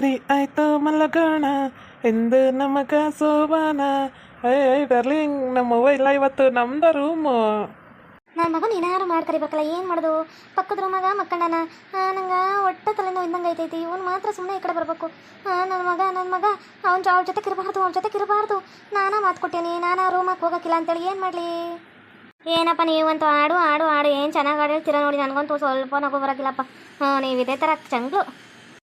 ರಾತ್ರಿ ಆಯ್ತು ಮಲಗೋಣ ಎಂದು ನಮಗ ಸೋಬಾನ. ಏ ಡರ್ಲಿಂಗ್ ನಮ್ಮವ್ವ ಇಲ್ಲ ಇವತ್ತು, ನಮ್ದ ರೂಮು ನನ್ನ ಮಗನ ಏನಾರು ಮಾಡ್ತಾರೆ ಕರಿಬೇಕಲ್ಲ ಏನು ಮಾಡೋದು? ಪಕ್ಕದ ರೂಮಾಗ ಮಕ್ಕಂಡನ ನಂಗೆ ಒಟ್ಟ ತಲೆನೋ ಇದ್ದಂಗೆ ಐತೈತಿ ಇವನು ಮಾತ್ರ ಸುಮ್ಮನೆ ಈ ಕಡೆ ಬರಬೇಕು. ನನ್ನ ಮಗ ನನ್ನ ಮಗ, ಅವ್ನ ಅವ್ರ ಜೊತೆ ಇರಬಾರ್ದು ಅವ್ನ ಜೊತೆ ಇರಬಾರ್ದು ನಾನಾ ಮಾತು ಕೊಟ್ಟೇನಿ, ನಾನು ರೂಮಕ್ಕೆ ಹೋಗಕ್ಕಿಲ್ಲ ಅಂತೇಳಿ, ಏನು ಮಾಡಲಿ? ಏನಪ್ಪ ನೀವಂತೂ ಆಡು ಆಡು ಆಡು, ಏನು ಚೆನ್ನಾಗಿ ಆಡಿರ್ತೀರ ನೋಡಿ, ನನಗಂತೂ ಸ್ವಲ್ಪ ನಗು ಬರೋಕ್ಕಿಲ್ಲಪ್ಪ ನೀವು ಇದೇ ಥರ ಚಂಗ್ಲು.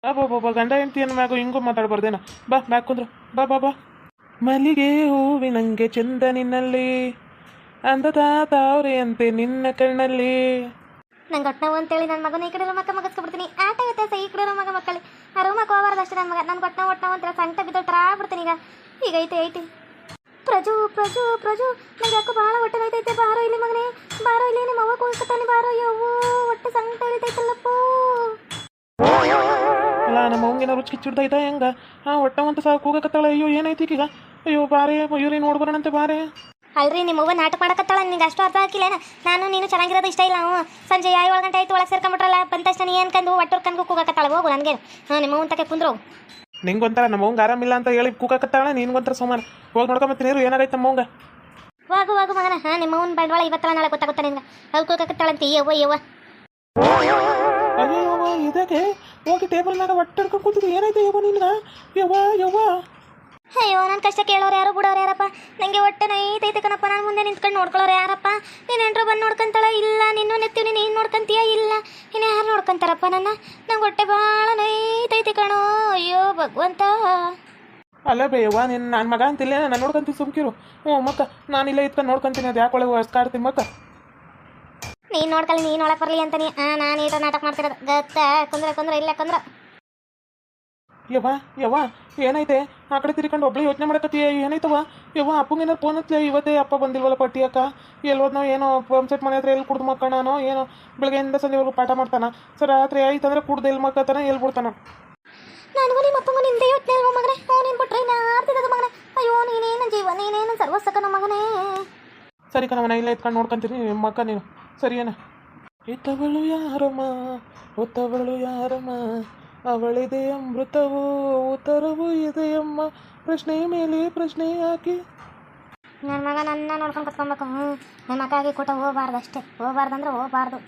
ಅಬ್ಬಬ್ಬಬ್ಬ ಗಂಡ ಹೆಂಡತಿ ಏನು ಮ್ಯಾಗ ಹಿಂಗೂ ಮಾತಾಡ್ಬಾರ್ದೇನ. ಬಾ ಮ್ಯಾಕ್ ಕುಂದ್ರ. ಬಾ ಬಾ ಬಾ. ಮಲ್ಲಿಗೆ ಹೂವಿನಂಗೆ ಚಂದ ನಿನ್ನಲ್ಲಿ ಅಂದದ ತಾವ್ರೆಯಂತೆ ನಿನ್ನ ಕಣ್ಣಲ್ಲಿ. ನಂಗೆ ಒಟ್ಟು ನೋವು ಅಂತೇಳಿ ನನ್ನ ಮಗನ ಈ ಕಡೆ ಮಕ್ಕ ಮಗಸ್ಕೊಬಿಡ್ತೀನಿ ಆಟ ವ್ಯತ್ಯಾಸ ಈ ಕಡೆ ಮಗ ಮಕ್ಕಳು. ಆ ರೂಮಕ್ಕೆ ಅಷ್ಟೇ ನನ್ನ ಮಗ. ನನ್ನ ಒಟ್ಟು ನೋವು ಅಂತೇಳಿ ಸಂಕಟ ಬಿದ್ದು ಟ್ರಾ ಬಿಡ್ತೀನಿ ಈಗ ಈಗ. ಐತೆ ಐತಿ. ಪ್ರಜು ಪ್ರಜು ಪ್ರಜು, ನಂಗೆ ಯಾಕೋ ಭಾಳ ಹೊಟ್ಟೆ ಐತೈತೆ ಬಾರೋ ಇಲ್ಲಿ ಮಗನೇ. ಬಾರೋ ಇಲ್ಲಿ ನಿಮ್ಮ ಅವ್ವ ಕೂಗ್ತಾನೆ ಬಾರೋ ಯವ್ವೋ ಹೊಟ್ಟೆ ಸಂಕಟ ಹಿಡಿತೈತಲ್ಲಪ್ಪೋ ಅಲ್ಲ ನಮ್ಮ ಅವಂಗೇನ ರುಚಿ ಕಿಚ್ಚಿಡ್ದೈತ ಹೆಂಗ? ಆ ಹೊಟ್ಟವಂತ ಅಂತ ಸಾಕು ಕೂಗಕತ್ತಾಳ ಅಯ್ಯೋ ಏನೈತಿ ಈಗ ಅಯ್ಯೋ ಬಾರೆ ಮಯೂರಿ ನೋಡ್ಬರೋಣಂತೆ ಬಾರೆ. ಅಲ್ರಿ ನಿಮ್ಮ ಅವ್ವ ನಾಟಕ ಮಾಡಕತ್ತಾಳ ನಿಂಗೆ ಅಷ್ಟು ಅರ್ಥ ಹಾಕಿಲ್ಲೇನ ನಾನು ನೀನು ಚೆನ್ನಾಗಿರೋದು ಇಷ್ಟ ಇಲ್ಲ ಅವ ಸಂಜೆ ಯಾವ ಏಳು ಗಂಟೆ ಆಯ್ತು ಒಳಗೆ ಸೇರ್ಕೊಂಬಿಟ್ರಲ್ಲ ಬಂದ ತಕ್ಷಣ ನೀ ಅನ್ಕಂದು ಒಟ್ಟೂರ್ ಕಂದು ಕೂಗಕತ್ತಾಳ ಹೋಗು ನನಗೆ. ಹಾಂ ನಿಮ್ಮ ಅವ್ವನ್ ತಕ್ಕೆ ಕುಂದ್ರು. ನಿಂಗೊಂಥರ ನಮ್ಮ ಅವಂಗ ಆರಾಮಿಲ್ಲ ಅಂತ ಹೇಳಿ ಕೂಗಕತ್ತಾಳ ನಿನ್ಗೊಂಥರ ಸೋಮಾನ ಹೋಗಿ ನೋಡ್ಕೊಂಬತ್ತೀನಿ ನೀರು ಏನಾಗೈತೆ ನಮ್ಮ ಅವಂಗ ಹೋಗು ಹೋಗು ಮಗನ. ಹಾಂ ನಿಮ್ಮ ಅವ್ನ ಬಂಡವಾಳ ಇವತ್ತಲ್ಲ ನಾಳೆ ಗೊತ್ತಾಗುತ್ತೆ ನಿನ್ಗೆ? ಅವ್ರು ಕೂಗಕತ್ತಾಳಂತ ಯವ್ವ ಯವ್ವ ಅಯ್ಯೋ ಇದಕ್ಕೆ ಹೋಗಿ ಟೇಬಲ್ ಮ್ಯಾಗ ಒಟ್ಟು ಕೂತಿದ್ರು ಕೂತಿದ್ದು. ಏನೈತೆ ಯವ್ವ ನಿನ್ಗ? ಯವ್ವ ಯವ್ವ? ಅಯ್ಯೋ ನನ್ನ ಕಷ್ಟ ಕೇಳೋರು ಯಾರು ಬಿಡೋರು ಯಾರಪ್ಪ? ನನಗೆ ಹೊಟ್ಟೆ ನೈತೈತೆ ಕಣಪ್ಪ. ನಾನು ಮುಂದೆ ನಿಂತ್ಕೊಂಡು ನೋಡ್ಕೊಳ್ಳೋರು ಯಾರಪ್ಪ? ನೀನು ಎಂಟ್ರು ಬಂದು ನೋಡ್ಕೊಂತಾಳ? ಇಲ್ಲ ನಿನ್ನೂ ನೆತ್ತೀವಿ ನೀನು ನೋಡ್ಕೊಂತೀಯ? ಇಲ್ಲ. ಇನ್ನು ಯಾರು ನೋಡ್ಕೊಂತಾರಪ್ಪ ನನ್ನ? ನಂಗೆ ಹೊಟ್ಟೆ ಭಾಳ ನೈತೈತೆ ಕಣೋ. ಅಯ್ಯೋ ಭಗವಂತ. ಅಲ್ಲ ಬೇವ ಯವ್ವ ನಿನ್ನ ನನ್ನ ಮಗ ಅಂತಿಲ್ಲ. ನಾನು ನೋಡ್ಕೊಂತೀನಿ ಸುಮ್ಕಿರು. ಹ್ಞೂ ಮಕ್ಕ ನಾನು ಇಲ್ಲೇ ಇತ್ಕೊಂಡು ನೋಡ್ಕೊಂತೀನಿ. ಅದು ಯಾಕೆ ಒಳಗೆ ಹೊಸ್ಕಾಡ್ತೀನಿ ಮಕ್ಕ ನೀನು ನೋಡ್ಕಲ್ಲಿ ನೀನು ಒಳಗೆ ಬರಲಿ ಅಂತಾನೆ ಆ ನಾನು ಈಟ ನಾಟಕ ಮಾಡ್ತಿರೋದು. ಗತ್ತ ಕುಂದ್ರ ಕುಂದ್ರ ಇಲ್ಲ ಕುಂದ್ರ. ಯವ್ವ ಯವ್ವ ಏನೈತೆ ಆ ಕಡೆ ತಿರ್ಕೊಂಡು ಒಬ್ಳೆ ಯೋಚನೆ ಮಾಡಕತ್ತೀಯ ಏನೈತವ ಯವ್ವ ಅಪ್ಪಂಗೇನಾರು ಫೋನ್ ಹತ್ತಿ ಇವತ್ತೇ ಅಪ್ಪ ಬಂದಿಲ್ವಲ್ಲ ಪಟ್ಟಿ ಅಕ್ಕ? ಎಲ್ಲಿ ಹೋದ್ನೋ ಏನೋ ಪಂಪ್ ಸೆಟ್ ಮನೆ ಹತ್ರ ಎಲ್ಲಿ ಕುಡ್ದು ಮಕ್ಕಣನೋ ಏನೋ ಬೆಳಗ್ಗೆಯಿಂದ ಸಂಜೆವರೆಗೂ ಪಾಠ ಮಾಡ್ತಾನ. ಸರ್ ರಾತ್ರಿ ಆಯ್ತಂದ್ರೆ ಕುಡ್ದು ಎಲ್ಲಿ ಮಕ್ಕತಾನ ಎಲ್ಲಿ ಬಿಡ್ತಾನ? ನನಗೂ ನಿಮ್ಮ ಅಪ್ಪಂಗೂ ನಿಂದೆ ಯೋಚನೆ ಅಲ್ವ ಮಗನೇ? ಹ್ಞೂ ನೀನು ಬಿಟ್ರೆ ನಾರ್ತಿದ್ದು ಮಗನೇ? ಅಯ್ಯೋ ನೀನೇನು ಜೀವ ನೀನೇನು ಸರ್ವಸಕನ ಮಗನೇ? ಸರಿ ಕಣವ ಇಲ್ಲ ಎತ್ಕೊಂಡು ನೋಡ್ಕೊಂತೀನಿ. ನಿಮ್ಮ ಮಕ್ಕ ನೀನು. ಸರಿ ಏನ ಇತ್ತವಳು ಯಾರಮ್ಮ? ಉತ್ತವಳು ಯಾರಮ್ಮ? ಅವಳಿದೆ ಅಮೃತವು? ಉತ್ತರವೂ ಇದೆಯಮ್ಮ ಪ್ರಶ್ನೆ ಮೇಲೆ ಪ್ರಶ್ನೆ ಹಾಕಿ. ನನ್ನ ಮಗ ನನ್ನ ನೋಡ್ಕೊಂಡು ಕತ್ಕೊಬೇಕು. ಹ್ಞೂ ನನ್ನ ಮಕ್ಕಾಗಿ ಕೂಟ ಹೋಗಬಾರ್ದು ಅಷ್ಟೇ ಹೋಗಬಾರ್ದು. ಅಂದ್ರೆ ಹೋಗಬಾರ್ದು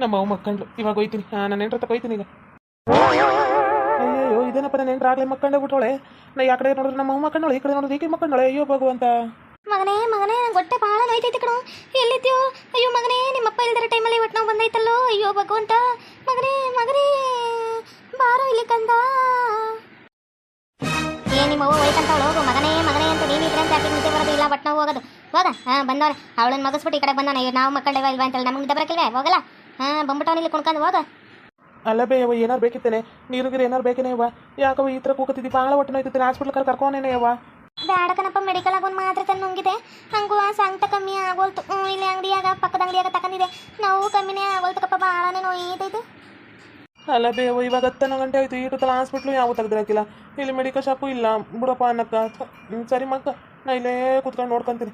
ನಮ್ಮ ಅವು ಮಕ್ಕಳು ಇವಾಗ ಹೋಯ್ತೀನಿ. ಹಾಂ ನಾನು ಎಂಟ್ರ ಹೋಯ್ತೀನಿ ಈಗ. ಅಯ್ಯೋ ಇದೇನಪ್ಪ ನಾನು ಎಂಟ್ರ ಆಗಲೇ ಮಕ್ಕಂಡೇ ಬಿಟ್ಟೋಳೆ ನಾ ಯಾಕಡೆ ನೋಡಿದ್ರೆ ನಮ್ಮ ಅವು ಮಕ್ಕಂಡೋಳೆ ಈ ಕಡೆ ನೋಡಿದ್ರೆ ಈಕೆ ಮಕ್ಕಂಡೋಳೆ ಅಯ್ಯೋ ಭಗವಂತ. ಮಗನೇ ಮಗನೇ, ನಂಗೆ ಹೊಟ್ಟೆ ಭಾಳ ನೋಯ್ತೈತಿ ಕಣೋ ಎಲ್ಲಿದ್ಯೋ? ಅಯ್ಯೋ, ಮಗನೇ, ನಿಮ್ಮಪ್ಪ ಇಲ್ದಿರೋ ಟೈಮಲ್ಲಿ ಹೊಟ್ಟೆ ನೋವು ಬಂದೈತಲ್ಲೋ? ಅಯ್ಯೋ, ಭಗವಂತ. ಮಗನೇ ಮಗನೇ. ಬಾರೋ ಇಲ್ಲಿ ಕಂದ. ಏ, ನಿಮ್ಮವ್ವ ಹೋಯ್ತಂತ ಅವಳು ಹೋಗು, ಮಗನೇ ಮಗನೇ ಅಂತ ನೀನು ಇದ್ರೆ ಅಂತ ನಿದ್ದೆ ಬರೋದು ಇಲ್ಲ, ಹೊಟ್ಟೆ ನಾವು ಹೋಗೋದು ಹೋಗ ಹಾಂ ಬಂದವ್ರೆ. ಅವಳನ್ನ ಮಗಸ್ಬಿಟ್ಟು ಈ ಕಡೆ ಬಂದಾನ. ಅಯ್ಯೋ ನಾವು ಮಕ್ಕಳೇವ ಇಲ್ವಾ ಅಂತೇಳಿ ನಮ್ಗೆ ನಿದ್ದೆ ಬರಕಿಲ್ವೇ? ಹೋಗಲ್ಲ? ಹಾಂ ಇಲ್ಲಿ ಕುಣ್ಕೊಂಡು ಹೋಗ. ಅಲ್ಲ ಬೇ ಯವ್ವ ಏನಾರು ಬೇಕಿತ್ತೇನೆ? ನೀರು ಗೀರು ಏನಾರು ಬೇಕೇನೆ ಯವ್ವ ಯಾಕವ ಈ ಥರ ಕೂಕತ್ತಿದ್ದಿ? ಭಾಳ ಹೊಟ್ಟೆ ನೋಯ್ತೈತೆ ಹಾಸ್ಪಿಟ್ಲ್ ಕರ್ ಕರ್ಕೊಂಡೇನೆ ಯವ್ವ ಬ್ಯಾಡಕನಪ್ಪ ಮೆಡಿಕಲ್ ಆಗೋನ್ ಮಾತ್ರ ತನ್ನ ತಂದು ನುಂಗಿದೆ. ಹಂಗೂ ಆ ಸಂಕಟ ಕಮ್ಮಿ ಆಗೋಲ್ತು. ಹ್ಞೂ ಇಲ್ಲಿ ಅಂಗಡಿಯಾಗ ಪಕ್ಕದ ಅಂಗಡಿಯಾಗ ತಗೊಂಡಿದೆ ನಾವು ಕಮ್ಮಿನೇ ಆಗೋಲ್ತಕ್ಕಪ್ಪ ಭಾಳನೇ ನೋಯ್ತೈತೆ ಅಲ್ಲ ಬೇವು ಇವಾಗ ಹತ್ತನ ಗಂಟೆ ಆಯ್ತು. ಈ ಟೋಟಲ್ ಹಾಸ್ಪಿಟ್ಲು ಯಾವ ತೆಗ್ದಿರಾಕಿಲ್ಲ ಇಲ್ಲಿ ಮೆಡಿಕಲ್ ಶಾಪು ಇಲ್ಲ. ಬಿಡಪ್ಪ ಅನ್ನಕ್ಕ. ಸರಿ ಮಕ್ಕ. ನಾ ಇಲ್ಲೇ ಕೂತ್ಕೊಂಡು ನೋಡ್ಕೊಂತೀನಿ.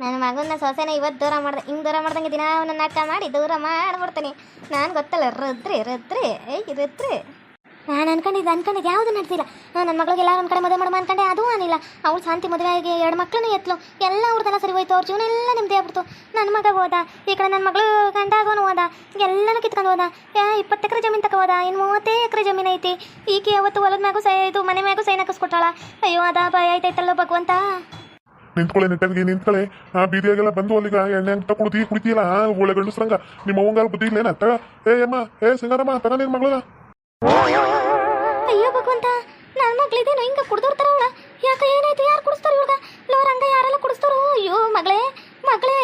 ನನ್ನ ಮಗನ ಸೊಸೆನ ಇವತ್ತು ದೂರ ಮಾಡ್ದೆ. ಹಿಂಗೆ ದೂರ ಮಾಡ್ದಂಗೆ ದಿನ ನನ್ನ ನಾಟಕ ಮಾಡಿ ದೂರ ಮಾಡ್ಬಿಡ್ತೀನಿ. ನಾನು ಗೊತ್ತಲ್ಲ ರುದ್ರಿ ರುದ್ರಿ ಏಯ್ ರುದ್ರಿ. ನಾನು ಅನ್ಕೊಂಡಿದ್ದೆ ಅನ್ಕೊಂಡಿದ್ದೆ, ಯಾವುದು ನಡೆಸಿಲ್ಲ ನನ್ನ ಮಗಳಿಗೆಲ್ಲ ಒಂದು ಕಡೆ ಮದುವೆ ಮಾಡಮ್ಮ ಅನ್ಕೊಂಡೆ, ಅದು ಅನಿಲ್ಲ. ಅವಳು ಶಾಂತಿ ಮದುವೆ ಆಗಿ ಎರಡು ಮಕ್ಕಳನ್ನು ಎತ್ತಲು ಎಲ್ಲ ಅವ್ರದ್ದೆಲ್ಲ ಸರಿ ಹೋಯ್ತು, ಅವ್ರ ಜೀವನ ಎಲ್ಲ ನಿಮ್ಮದೇ ಆಗ್ಬಿಡ್ತು. ನನ್ನ ಮಗ ಹೋದ, ಈ ಕಡೆ ನನ್ನ ಮಗಳು ಗಂಡಾಗೋನು ಹೋದ, ಎಲ್ಲನೂ ಕಿತ್ಕೊಂಡು ಹೋದ. ಇಪ್ಪತ್ತು ಎಕರೆ ಜಮೀನು ತಕ ಹೋದ, ಇನ್ನು ಮೂವತ್ತೇ ಎಕರೆ ಜಮೀನು ಐತಿ. ಈಕೆ ಅವತ್ತು ಹೊಲದ ಮ್ಯಾಗೂ ಸೈ, ಇದು ಮನೆ ಮ್ಯಾಗೂ ಸೈನ್ ಹಾಕಿಸ್ಕೊಟ್ಟಾಳ. ಅಯ್ಯೋ, ಅದಾ ಭಯ ಐತೈತಲ್ಲ ಭಗವಂತ. ನಿಂತ್ಕೊಳ್ಳೆ ನೆಟ್ಟಗೆ ನಿಂತ್ಕೊಳ್ಳೆ ಆ, ಬೀದಿಯಾಗೆಲ್ಲ ಬಂದು ಅಲ್ಲಿಗ ಎಣ್ಣೆ ಅಂತ ಕುಡ್ದಿ ಕುಡಿತೀಯಲ್ಲ ಒಳ್ಳೆ ಗಂಡಸ್ರಂಗ. ನಿಮ್ಮ ಅವಂಗಾರ ಬುದ್ಧಿ ಇಲ್ಲೇನ? ತಗ. ಏ, ಅಮ್ಮ, ಏ, ಸಿಂಗಾರಮ್ಮ ತಗ ನಿನ್ ಮಗಳ ಅಯ್ಯೋ ಭಗವಂತ ನನ್ನ ಮಗಳಿದೇನು ಹಿಂಗ ಕುಡ್ದೋರ್ತಾರ ಅವಳ. ಯಾಕ ಏನಾಯ್ತು? ಯಾರು ಕುಡಿಸ್ತಾರ ಇವಾಗ ಲೋ ರಂಗ ಯಾರೆಲ್ಲ ಕುಡಿಸ್ತಾರ? ಅಯ್ಯೋ ಮಗಳೇ ಮಗಳೇ.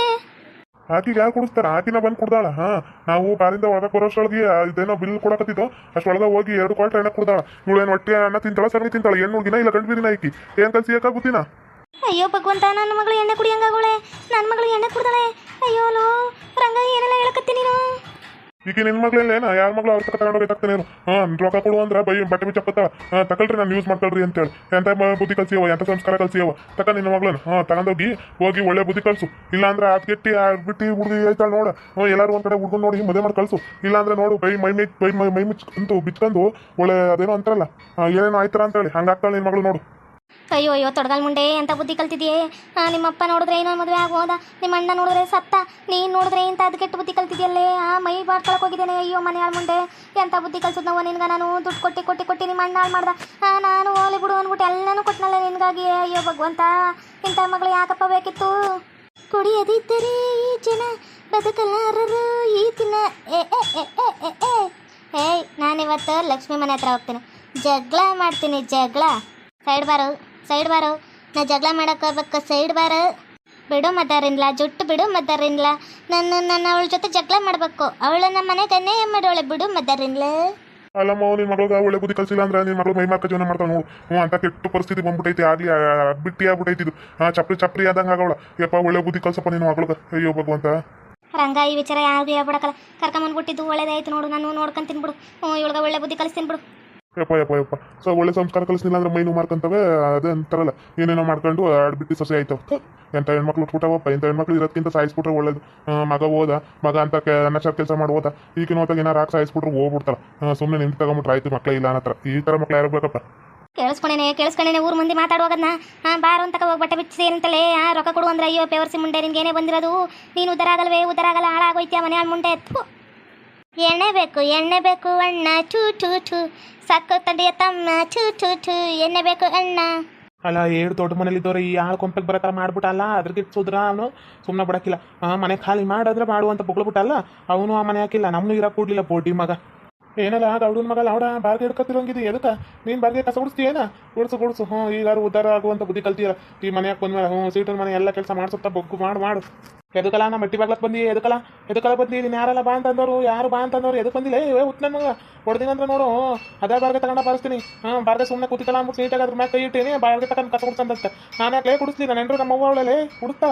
ಆಕಿಗೆ ಯಾರು ಕುಡಿಸ್ತಾರ? ಆಕಿನ ಬಂದು ಕುಡ್ದಾಳ ಹಾ? ನಾವು ಬಾರಿಂದ ಒಳಗೆ ಬರೋಷ್ಟೊಳಗೆ ಇದೇನೋ ಬಿಲ್ ಕೊಡಕತ್ತಿದ್ದು? ಅಷ್ಟೊಳಗೆ ಹೋಗಿ ಎರಡು ಕ್ವಾರ್ಟರ್ ಎಣ್ಣೆ ಕುಡ್ದಾಳ. ಇವಳೇನು ಹೊಟ್ಟೆ ಅನ್ನ ತಿಂತಾಳ ಸಗಣಿ ತಿಂತಾಳ? ಹೆಣ್ಣು ಹುಡುಗಿನ ಇಲ್ಲ ಗಂಡು ಬೀರಿನ ಐಕಿ ಏನು ಕಲ್ಸಿ ಯಾಕ ಗೊತ್ತಿನ ಅಯ್ಯೋ ಭಗವಂತ ನನ್ನ ಮಗಳು ಎಣ್ಣೆ ಕುಡಿಯಂಗಾಗೋಳೆ ನನ್ನ ಮಗಳು ಎಣ್ಣೆ ಕುಡ್ದಾಳೆ. ಅಯ್ಯೋ ಲೋ ರಂಗ ಏನೆಲ್ಲ ಹೇಳಕತ್ತಿ ನೀನು? ಈಗ ನಿನ್ನ ಏನ ಯಾರ ಮಗಳು ಅವ್ರ ತಕ ತಗೊಂಡೋಗಿ ತಗ್ತಾನೇನು ಹಾಂ ರೊಕ್ಕ ಕೊಡು ಅಂದ್ರೆ ಬೈ, ಬಟ್ಟೆ ಬಿಚ್ಚಪ್ಪ ಹಾಂ ನಾನು ಯೂಸ್ ಮಾಡ್ಕೊಳ್ರಿ ಅಂತೇಳಿ ಎಂತ ಮ- ಬುದ್ಧಿ ಕಲ್ಸಿಯವ ಎಂತ ಸಂಸ್ಕಾರ ಕಲ್ಸಿಯವ ತಕ ನಿನ್ನ ಮಗಳನ್ನ ಹಾಂ, ತಗೊಂಡೋಗಿ, ಹೋಗಿ ಒಳ್ಳೆ ಬುದ್ಧಿ ಕಲ್ಸು. ಇಲ್ಲಾಂದ್ರೆ ಆದ್ಗೆಟ್ಟಿ ಬಿಟ್ಟು ಹುಡುಗಿ ಐತಾಳ ನೋಡ. ಎಲ್ಲಾರು ಒಂದ್ ಕಡೆ ಹುಡ್ಕೊಂಡು ನೋಡಿ ಮದುವೆ ಮಾಡಿ ಕಳ್ಸು. ಇಲ್ಲಾಂದ್ರೆ ನೋಡು, ಬೈ, ಮೈ ಮೈ, ಬೈ, ಮೈ ಮೈ ಮುಚ್ಕೊಂಡು ಬಿಚ್ಕೊಂಡು ಒಳ್ಳೆ, ಅದೇನೋ ಅಂತಾರಲ್ಲ. ಏನೇನೋ ಆಯ್ತಾರ ಅಂತೇಳಿ ಹಂಗಾಗ್ತಾಳೆ ನಿನ್ನ ಮಗಳು ನೋಡು. ಅಯ್ಯೋ ಅಯ್ಯೋ, ತೊಡಗಲ್ ಮುಂಡೆ ಅಂತ ಬುದ್ಧಿ ಕಲ್ತಿದ್ಯೆ? ನಿಮ್ಮಪ್ಪ ನೋಡಿದ್ರೆ ಏನೋ ಮದುವೆ ಆಗೋದ, ನಿಮ್ಮ ಅಣ್ಣ ನೋಡಿದ್ರೆ ಸತ್ತ, ನೀನು ನೋಡಿದ್ರೆ ಇಂಥ ಅದು ಕೆಟ್ಟ ಬುದ್ಧಿ ಕಲ್ತಿದ್ಯಲ್ಲೇ? ಆ, ಮೈ ಬಾಡ್ಕೊಳಕ್ ಹೋಗಿದ್ದೇನೆ, ಅಯ್ಯೋ, ಮನೆ ಹಾಳು ಮುಂಡೆ. ಎಂಥ ಬುದ್ಧಿ ಕಲ್ಸದ್ ನಾವು ನಿನ್ಗೆ? ನಾನು ದುಡ್ಡು ಕೊಟ್ಟು ಕೊಟ್ಟು ಕೊಟ್ಟು ನಿಮ್ಮ ಅಣ್ಣ ಹಾಳು ಮಾಡ್ದ. ನಾನು ಹೋಲಿ ಬಿಡು ಅಂದ್ಬಿಟ್ಟು ಎಲ್ಲನೂ ಕೊಟ್ಟನಲ್ಲ ನಿನಗಾಗಿ. ಅಯ್ಯೋ, ಭಗವಂತ, ಇಂಥ ಮಗಳು ಯಾಕಪ್ಪ ಬೇಕಿತ್ತು? ಕುಡಿಯದಿದ್ದರೆ ಈ ಜನ ಬದುಕಲಾರರು ಈ ದಿನ. ಏ ಏ ಏ ಏ ಏ. ಏಯ್, ನಾನಿವತ್ತು ಲಕ್ಷ್ಮಿ ಮನೆ ಹತ್ರ ಹೋಗ್ತೀನಿ. ಜಗಳ ಮಾಡ್ತೀನಿ, ಜಗಳ. ಸೈಡ್ ಬಾರು ಸೈಡ್ ಬಾರು. ನಾ ಜಗಳ ಮಾಡಕ್ಕೆ ಹೋಗ್ಬೇಕು ಸೈಡ್ ಬಾರು. ಬಿಡು ಮದ್ದಾರಿಂದ್ಲ ಜುಟ್ಟು ಬಿಡು ಮದ್ದಾರಿಂದ್ಲ ನನ್ನ ನನ್ನ ಅವಳ ಜೊತೆ ಜಗಳ ಮಾಡಬೇಕು. ಅವಳು ನಮ್ಮ ಮನೆಗನ್ನೇ ಮಾಡೋಳೆ ಬಿಡು ಮದರಿನ್ಲ. ಅಲ್ಲಮ್ಮ ನಿನ್ ಮಗಳಿಗೆ ಒಳ್ಳೆ ಬುದ್ಧಿ ಕಲ್ಸಿಲ್ಲ ಅಂದ್ರೆ ನೀನು ಮಗಳು ಮೈ ಮಾರ್ಕ ಜೀವನ ಮಾಡ್ತಾವ ನೋಡು. ಹ್ಞೂ ಅಂತ ಕೆಟ್ಟ ಪರಿಸ್ಥಿತಿ ಬಂದ್ಬಿಟ್ಟೈತಿ ಆಗ್ಲಿ ಬಿಟ್ಟಿ ಆಗ್ಬಿಟ್ಟೈತಿ ಇದು. ಹಾಂ ಚಪ್ರಿ ಚಪ್ರಿ ಆದಂಗೆ ಆಗವಳ ಯಪ್ಪ ಒಳ್ಳೆ ಬುದ್ಧಿ ಕಲ್ಸಪ್ಪ ನಿನ್ನ ಮಗಳಿಗೆ. ಅಯ್ಯೋ ಭಗವಂತ. ರಂಗ ಈ ವಿಚಾರ ಯಾರು ಹೇಳ್ಬಿಡಕಲ್ಲ ಕರ್ಕೊಂಬಂದ್ಬಿಟ್ಟಿದ್ದು ಒಳ್ಳೇದಾಯ್ತು ನೋಡು ನಾನು ನೋಡ್ಕೊಂತೀನಿ ಬಿಡು. ಹ್ಞೂ ಇವಳಿಗೆ ಒಳ್ಳೆ ಬುದ್ಧಿ ಕಲಿಸ್ತೀನಿ ಬಿಡು. ಯಪ್ಪ ಯಪ್ಪ ಯಪ್ಪ. ಸೊ ಒಳ್ಳೆ ಸಂಸ್ಕಾರ ಕಲಿಸ್ಲಿಲ್ಲ ಅಂದ್ರೆ ಮೈನು ಅದೇ ಅಂತಾರಲ್ಲ. ಏನೇನೋ ಮಾಡ್ಕೊಂಡು ಆಡ್ಬಿಟ್ಟು ಸೊಸೆ ಆಯ್ತವ ಎಂಥ ಹೆಣ್ಮಕ್ಳು ಉಟ್ಬಿಟ್ಟವಪ್ಪ ಇಂಥ ಹೆಣ್ಮಕ್ಳು ಇರೋದಕ್ಕಿಂತ ಸಾಯಿಸ್ಬಿಟ್ರೆ ಒಳ್ಳೇದು. ಮಗ ಹೋದ ಮಗ ಅಂತ ಅನಚಾರ ಕೆಲಸ ಮಾಡ್ಬೋದ ಈಗಿನ ಹೊತ್ತಾಗ ಏನಾರು ಹಾಕಿ ಸಾಯಿಸ್ಬಿಟ್ರೆ ಹೋಗ್ಬಿಡ್ತಾರ ಸುಮ್ಮನೆ ನಿಂತು ತಗೊಂಬಿಟ್ರೆ ಆಯ್ತು, ಮಕ್ಳೇ ಇಲ್ಲ ಅನ್ನತ್ರ. ಈ ಥರ ಮಕ್ಳು ಯಾರು ಬೇಕಪ್ಪ? ಕೇಳಿಸ್ಕೊಂಡೇನೆ ಕೇಳಿಸ್ಕೊಂಡೇನೆ, ಊರು ಮಂದಿ ಮಾತಾಡುವಾಗ ಬಾರು ಅಂತ ಹೋಗಿ ಬಟ್ಟೆ ಬಿಚ್ಚಿ ಅಂತಲೇ ಆ, ರೊಕ್ಕ ಕೊಡು ಅಂದ್ರೆ, ಅಯ್ಯೋ, ಪೇವರ್ಸಿ ಮುಂಡೆ ನಿನ್ಗೇನೆ ಬಂದಿರೋದು. ನೀನು ಉದ್ದಾರ ಆಗಲ್ವೇ ಹಾಳಾಗೋಯ್ತಿಯ ಮನೆ ಮುಂಡೆ? ಥು. ಎಣ್ಣೆ ಬೇಕು ಎಣ್ಣೆ ಬೇಕು, ಅಣ್ಣ. ಚೂ ಚೂ ಚೂ ಸಾಕು ತಂದೆಯ ತಮ್ಮ. ಚೂ ಚೂ ಚೂ ಎಣ್ಣೆ ಬೇಕು, ಅಣ್ಣ. ಅಲ್ಲ, ಏಳು ದೊಡ್ಡ ಮನೇಲಿ ಇದ್ದವ್ರು ಈ ಆಳು ಕೊಂಪೆಗೆ ಬರೋ ಥರ ಮಾಡ್ಬಿಟ್ಟಲ್ಲ ಅದ್ರಿಗೆ ಸುದ್ರ ಅವನು? ಸುಮ್ಮನೆ ಬಿಡಕ್ಕಿಲ್ಲ. ಮನೆ ಖಾಲಿ ಮಾಡಿದ್ರೆ ಮಾಡುವಂತ ಅಂತ ಬೊಗ್ಳ್ಬಿಟ್ಟಲ್ಲ ಅವನು ಆ ಮನೆ ಹಾಕಿಲ್ಲ ನಮ್ಮನ್ನು ಇರಕ್ಕೆ ಕೊಡ್ಲಿಲ್ಲ ಬೋಡಿ ಮಗ. ಏನಲ್ಲ ಗೌಡನ ಮಗ ಅವಡ ಬಾರ್ಗೆ ಹಿಡ್ಕೊತಿರೋಂಗಿದ್ದು ಎದಕ್ಕೆ? ನೀನು ಬಾರ್ಗೆ ಕಸ ಗುಡಿಸ್ತೀಯೇನ? ಗುಡ್ಸು ಗುಡ್ಸು. ಹ್ಞೂ, ಈಗಾರು ಉದ್ದಾರ ಆಗುವಂಥ ಬುದ್ಧಿ ಕಲ್ತೀಯಲ್ಲ. ಈ ಮನೆಯಾಗ ಬಂದ್ಮೇಲೆ, ಹ್ಞೂ ಸೀಟಿನ ಮನೆ ಎಲ್ಲ ಕೆಲಸ ಮಾಡಿಸುತ್ತಾ ಬೊಗ್ಗು ಮಾಡು ಮಾಡು. ಎದಕಲ್ಲ ನಾ ಮಟ್ಟಿ ಬಾಗ್ಲಕ್ಕೆ ಬಂದಿ ಎದಕ್ಕಲ್ಲ ಎದಕ್ಕಲ್ಲ ಬಂದಿ? ನೀನು ಯಾರಲ್ಲ ಬಾ ಅಂತಂದವರು? ಯಾರು ಬಾ ಅಂತಂದವ್ರು? ಎದಕ್ಕೆ ಬಂದಿಲ್ಲ? ಏ ಉತ್ ನನ್ನ ಮಗ ಹೊಡ್ದಿನಂದ್ರೆ ನೋಡು. ಅದೇ ಬಾರ್ಗೆ ತಗೊಂಡ ಬಾರಿಸ್ತೀನಿ. ಹಾಂ ಬಾರ್ಗೆ ಸುಮ್ಮನೆ ಕೂತಿತ್ತಲ್ಲ ಅಂದ್ಬಿಟ್ಟು ನೀಟಾಗಿ ಅದ್ರ ಮ್ಯಾಗ ಕೈ ಇಟ್ಟೀನಿ ಬಾರ್ಗೆ ತಗೊಂಡು ಕಸ ಕುಡ್ಸಂತ ನಾನು ಯಾಕೆ ಕುಡಿಸ್ಲಿ ನಾನು ಎಂಟ್ರು ನಮ್ಮ ಅವಳಲ್ಲೇ ಕುಡಿಸ್ತಾ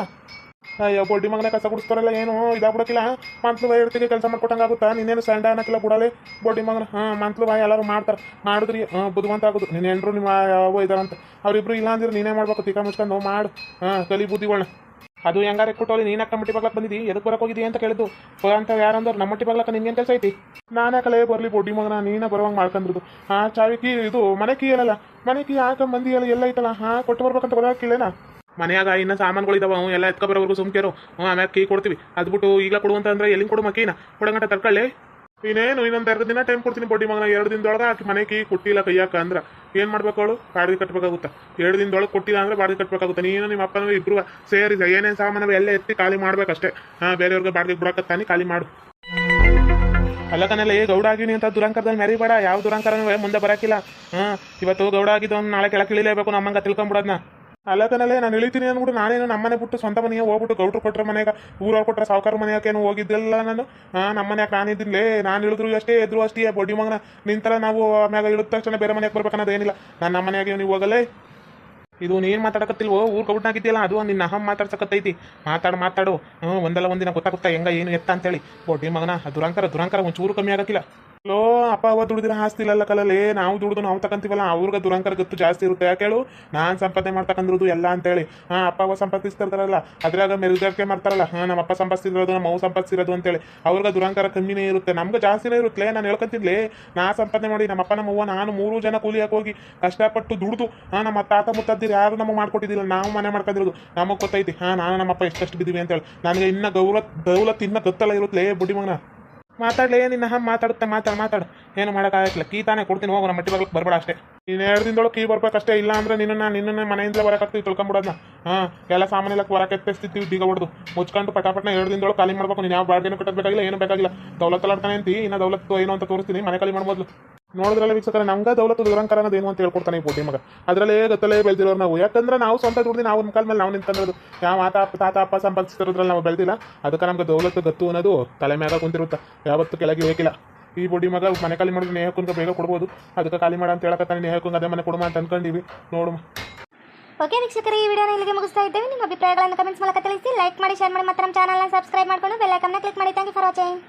ಅಯ್ಯೋ ಬೋಲ್ಡಿ ಮಗನ ಕಸ ಗುಡಿಸ್ತಾರಲ್ಲ, ಏನು ಇದಾಗ್ಬಿಡಕ್ಕಿಲ್ಲ ಮಂತ್ಲು ಬಾಯಿ ಇಡ್ತೀನಿ ಕೆಲಸ ಮಾಡ್ಕೊಟ್ಟಂಗಾಗುತ್ತಾ? ನೀನೇನು ಸ್ಯಾಂಡ ಅನ್ನಕ್ಕಿಲ್ಲ ಬಿಡಲೆ? ಬೊಡ್ಡಿ ಮಗನ, ಹಾಂ, ಮಂತ್ಲು ಬಾಯಿ ಎಲ್ಲರೂ ಮಾಡ್ತಾರೆ. ಮಾಡಿದ್ರಿ, ಹಾಂ ಬುದ್ಧಿವಂತ ಆಗೋದು ನೀನು ಎಂಟ್ರು ನಿಮ್ಮ ಯಾವ ಇದಾರಂತ. ಅವ್ರಿಬ್ರು ಇಲ್ಲ ಅಂದ್ರೆ ನೀನೇ ಮಾಡ್ಬೇಕು ತಿಕ್ಕ ಮುಚ್ಕೊಂಡು ಮಾಡು. ಹಾಂ, ಕಲಿ ಬುದ್ಧಿಗಳನ್ನ ಅದು ಹೆಂಗಾರೆ ಕೊಟ್ಟೋಲಿ ನೀನು ಅಕ್ಕ ಮಟ್ಟಿ ಬಗ್ಲಕ್ಕೆ ಬಂದಿದ್ದಿ? ಎದಕ್ಕೆ ಬರಕ್ಕೆ ಹೋಗಿದ್ದಿ ಅಂತ ಕೇಳಿದ್ದು. ಅಂತ ಯಾರಂದ್ರೆ ನಮ್ಮ ಮಟ್ಟಿ ಬಗ್ಲಕ್ಕೆ ನಿನ್ಗೇನು ಕೆಲಸ ಐತಿ? ನಾನೇ ಕಲೆ ಬರಲಿ ಬೊಡ್ಡಿ ಮಗನ? ನೀನೇ ಬರುವಂಗೆ ಮಾಡ್ಕೊಂಡ್ರದು ಆ ಚಾವಿ ಕೀ, ಇದು ಮನೆ ಕೀ ಏನಲ್ಲ? ಮನೆ ಕೀ ಹಾಕೊಂಡು ಬಂದಿ ಎಲ್ಲ ಎಲ್ಲ ಐತಲ್ಲ? ಹಾಂ, ಕೊಟ್ಟು ಬರ್ಬೇಕಂತ ಗೊತ್ತಾಗಿಲ್ಲೇನಾ ಮನೆಯಾಗ ಇನ್ನ ಸಾಮಾನುಗಳಿದಾವ ಹ್ಞೂ, ಎಲ್ಲ ಎತ್ಕೊಬರೋವರೆಗೂ ಸುಮ್ಕೇರು. ಹ್ಞೂ ಆಮ್ಯಾಗ ಕೀ ಕೊಡ್ತೀವಿ. ಅದ್ಬಿಟ್ಟು ಈಗ ಕೊಡುವಂತ ಅಂದ್ರೆ ಎಲ್ಲಿಂಗ್ ಕೊಡು ಮಕ್ಕೀನ? ಕೊಡಂಗಟ ತಡ್ಕೊಳ್ಳಿ ಇನ್ನೇನು, ಇನ್ನೊಂದು ಎರಡು ದಿನ ಟೈಮ್ ಕೊಡ್ತೀನಿ ಬಡ್ಡಿ ಮಗನ. ಎರಡು ದಿನದೊಳಗೆ ಆಕಿ ಮನೆ ಕೀ ಕೊಟ್ಟಿಲ್ಲ ಕೈಯಾಕ ಅಂದ್ರೆ. ಏನು ಮಾಡ್ಬೇಕು ಅವಳು? ಬಾಡಿಗೆ ಕಟ್ಟಬೇಕಾಗುತ್ತೆ ಎರಡು ದಿನದೊಳಗೆ ಕೊಟ್ಟಿಲ್ಲ ಅಂದ್ರೆ ಬಾಡಿಗೆ ಕಟ್ಬೇಕಾಗುತ್ತೆ. ನೀನು ನಿಮ್ಮ ಅಪ್ಪನ ಇಬ್ರು ಸೇರಿ ಏನೇನು ಸಾಮಾನು ಎಲ್ಲ ಎತ್ತಿ ಖಾಲಿ ಮಾಡ್ಬೇಕಷ್ಟೇ. ಹಾಂ, ಬೇರೆಯವ್ರಿಗೆ ಬಾಡಿಗೆ ಬಿಡಕತ್ತಾನೆ, ಖಾಲಿ ಮಾಡು. ಅಲ್ಲ ಕಣಲ್ಲ ಏ, ಗೌಡ ಆಗಿನಿ ಅಂತ ದುರಂಕರದಲ್ಲಿ ಮೆರಿಬೇಡ. ಯಾವ ದುರಂಕರನೂ ಮುಂದೆ ಬರಕಿಲ್ಲ. ಹಾಂ, ಇವತ್ತು ಗೌಡ ಆಗಿದ್ದವನು ನಾಳೆ ಕೆಳಗೆ ಇಳಿಲೇಬೇಕು. ನಮ್ಮಂಗ ತಿಳ್ಕೊಂಬಿಡೋದನ್ನ ಅಲ್ಲ ಕಣಲ್ಲೇ ನಾನು ಇಳಿತೀನಿ ಅಂದ್ಬಿಟ್ಟು ನಾನೇನು ನಮ್ಮನೆ ಬಿಟ್ಟು ಸ್ವಂತ ಮನೆಗೆ ಹೋಗ್ಬಿಟ್ಟು ಗೌಡ್ರು ಕೊಟ್ಟರೆ ಮನೆಗೆ ಊರವ್ರು ಕೊಟ್ಟರೆ ಸಾವುಕಾರ ಮನೆಯಾಕೇನು ಹೋಗಿದ್ದಿಲ್ಲ ನಾನು? ನಮ್ಮನೆಯಾಕೆ ನಮ್ಮ ಮನ್ಯಾಗ ನಾನು ಇಳಿದ್ರು ಅಷ್ಟೇ, ಎದ್ರು ಅಷ್ಟೇ ಬೊಡ್ಡಿ ಮಗನ ನಿಂತರ ನಾವು ಆಮ್ಯಾಗ ಇಳಿದ ತಕ್ಷಣ ಬೇರೆ ಮನೆಗೆ ಬರ್ಬೇಕನ್ನೋದೇನಿಲ್ಲ ನಾನು ನಮ್ಮ ಮನೆಯಾಗೆ ನೀವು ಹೋಗಲ್ಲೇ. ಇದು ನೀನು ಮಾತಾಡಕತ್ತಿಲ್ವೋ? ಊರು ಕಬಿಟ್ನಾಗಿದ್ಯಲ್ಲ ಅದು ನಿನ್ನ ಅಹಂ ಮಾತಾಡ್ಸಕತ್ತೈತಿ. ಮಾತಾಡು ಮಾತಾಡು. ಹ್ಞೂ ಒಂದಲ್ಲ ಒಂದಿನ ಗೊತ್ತಾಗುತ್ತಾ ಹೆಂಗ, ಏನು ಎತ್ತ ಅಂತೇಳಿ. ಬೊಡ್ಡಿ ಮಗನ ದುರಂಕರ ದುರಂಕರ ಒಂಚೂರು ಕಮ್ಮಿ ಆಗಕ್ಕಿಲ್ಲ. ಲೋ ಅಪ್ಪ ಅವ ದುಡಿದ್ರೆ ಆಸ್ತಿ ಇಲ್ಲ ಕಲಲ್ಲಿ ನಾವು ದುಡಿದು ನಾವು ತಕಂತೀವಲ್ಲ, ಅವ್ರಿಗೆ ದುರಂಕರ ಗೊತ್ತು ಜಾಸ್ತಿ ಇರುತ್ತೆ. ಯಾಕೆ ಹೇಳು? ನಾನು ಸಂಪಾದನೆ ಮಾಡ್ತಕ್ಕಂದ್ರದು ಎಲ್ಲ ಅಂತೇಳಿ ಹಾಂ, ಅಪ್ಪ ಅವ ಸಂಪಾದಿಸ್ತಿರ್ತಾರಲ್ಲ, ಅದ್ರಾಗ ಮೆರುಗಾರಿಕೆ ಮಾಡ್ತಾರಲ್ಲ. ಹಾಂ, ನಮ್ಮ ಅಪ್ಪ ಸಂಪಾದಿಸಿರೋದು ನಮ್ಮ ಅವು ಸಂಪಾದಿಸಿರೋದು ಅಂತೇಳಿ ಅವ್ರಿಗೆ ದುರಂಕರ ಕಮ್ಮಿನೇ ಇರುತ್ತೆ. ನಮ್ಗೆ ಜಾಸ್ತಿನೇ ಇರುತ್ತೆ ನಾನು ಹೇಳ್ಕೊಂತಿದ್ಲಿ. ನಾ ಸಂಪಾದನೆ ಮಾಡಿ ನಮ್ಮ ಅಪ್ಪ, ನಮ್ಮ ಅವ್ವ, ನಾನು ಮೂರು ಜನ ಕೂಲಿ ಹಾಕಿ ಹೋಗಿ ಕಷ್ಟಪಟ್ಟು ದುಡ್ದು, ಹಾಂ, ನಮ್ಮ ತಾತ ಮುತ್ತದ್ದಿರು ಯಾರು ನಮಗೆ ಮಾಡ್ಕೊಟ್ಟಿದ್ದಿಲ್ಲ. ನಾವು ಮನೆ ಮಾಡ್ಕೊಂಡಿರೋದು. ನಮಗೆ ಗೊತ್ತೈತಿ. ಹಾಂ, ನಾನು ನಮ್ಮಪ್ಪ ಎಷ್ಟಷ್ಟು ಬಿದ್ದೀವಿ ಅಂತೇಳಿ ನನಗೆ ಇನ್ನ ಗೌರವ, ದೌಲತ್ ಇನ್ನ ಗೊತ್ತಲ್ಲ ಇರುತ್ತೆ ಬುಡಿ ಮಗನ. ಮಾತಾಡ್ಲೇ ನಿನ್ನ ಹಾ ಮಾತಾಡುತ್ತೆ, ಮಾತಾಡ, ಮಾತಾಡು. ಏನು ಮಾಡೋಕ್ಕಾಗಲ್ಲ ಕೀ ತಾನೇ ಕೊಡ್ತೀನಿ, ಹೋಗೋ, ನಮ್ಮ ಮಟ್ಟಿ ಬಾಗ್ಲಕ್ಕೆ ಬರಬೇಡ ಅಷ್ಟೇ. ನೀನು ಎರಡು ದಿನದೊಳಗೆ ಕೀ ಬರ್ಬೇಕಷ್ಟೇ. ಇಲ್ಲ ಅಂದ್ರೆ ನಿನ್ನ ನಿನ್ನ ಮನೆಯಿಂದ ಬರಕಾಗ್ತೀವಿ ತಿಳ್ಕೊಂಬಿಡೋದನ್ನ ಹಾಂ, ಎಲ್ಲ ಸಾಮಾನೆಲ್ಲ ಹೊರಕ್ಕೆ ಎತ್ತಿಸ್ತಿರ್ತೀವಿ ಬೀಗ ಹೊಡೆದು. ಮುಚ್ಕೊಂಡು ಪಟಾಪಟ್ನ ಎರಡು ದಿನದೊಳಗೆ ಖಾಲಿ ಮಾಡ್ಬೇಕು. ನೀನು ಯಾವ ಬಾಡಿಗೆನೂ ಕಟ್ಟಬೇಕಾಗಿಲ್ಲ ಏನು ಬೇಕಾಗಿಲ್ಲ. ದೌಲತ್ತಲಾಡ್ತಾನೆ ಅಂತ, ಇನ್ನು ದೌಲತ್ತು ಏನು ಅಂತ ತೋರಿಸ್ತೀನಿ, ಮನೆ ಖಾಲಿ ಮಾಡ್ಬೋದು ನೋಡಿದ್ರಲ್ಲ ವೀಕ್ಷಕರ ನಮ್ಗೆ ದೌಲತ್ತು ದುರಂಕರ ಅನ್ನೋದು ಏನು ಅಂತ ಹೇಳ್ಕೊಡ್ತಾನೆ ಈ ಪೋಟಿ ಮಗ. ಅದರಲ್ಲೇ ಗತ್ತಲೇ ಬೆಳೆದಿರೋರು ನಾವು. ಯಾಕಂದ್ರೆ ನಾವು ಸ್ವಂತ ದುಡ್ದು ನಾವು ನಮ್ಮ ಕಾಲ ಮೇಲೆ ನಾವು ನಿಂತಂದ್ರದು ಯಾವ ಆತ, ತಾತ, ಅಪ್ಪ ಸಂಪಾದಿಸ್ತಿರೋದ್ರಲ್ಲಿ ನಾವು ಬೆಳೆದಿಲ್ಲ. ಅದಕ್ಕೆ ನಮ್ಗೆ ದೌಲತ್ತು ಗತ್ತು ಅನ್ನೋದು ತಲೆ ಮ್ಯಾಗ ಕುಂತಿರುತ್ತೆ. ಯಾವತ್ತು ಕೆಳಗೆ ಬೇಕಿಲ್ಲ ಈ ಬುಡಿ ಮಗ ಮನೆ ಖಾಲಿ ಮಾಡಿದ್ರೆ ನೇಹಕ್ಕಂಗೆ ಬೇಗ ಕೊಡ್ಬೋದು. ಅದಕ್ಕೆ ಖಾಲಿ ಮಾಡ ಅಂತ ಹೇಳಕತ್ತಾನೆ. ನೇಹಕ್ಕಂಗೆ ಅದೇ ಮನೆ ಕೊಡುಮ ಅಂತ ಅನ್ಕೊಂಡಿವಿ ನೋಡು ಓಕೆ ವೀಕ್ಷಕರ, ಈ ವಿಡಿಯೋನ ಇಲ್ಲಿಗೆ ಮುಗಿಸ್ತಾ ಇದ್ದೇವೆ. ನಿಮ್ಮ ಅಭಿಪ್ರಾಯಗಳನ್ನು ಕಮೆಂಟ್ಸ್ ಮೂಲಕ ತಿಳಿಸಿ, ಲೈಕ್ ಮಾಡಿ, ಶೇರ್ ಮಾಡಿ, ಮತ್ತು ನಮ್ಮ ಚಾನಲ್ನ ಸಬ್ಸ್ಕ್ರೈಬ್ ಮಾಡ್ಕೊಂಡು ಬೆಲ್ ಐಕನ್ನ ಕ್ಲಿಕ್ ಮಾಡಿ. Thank you for watching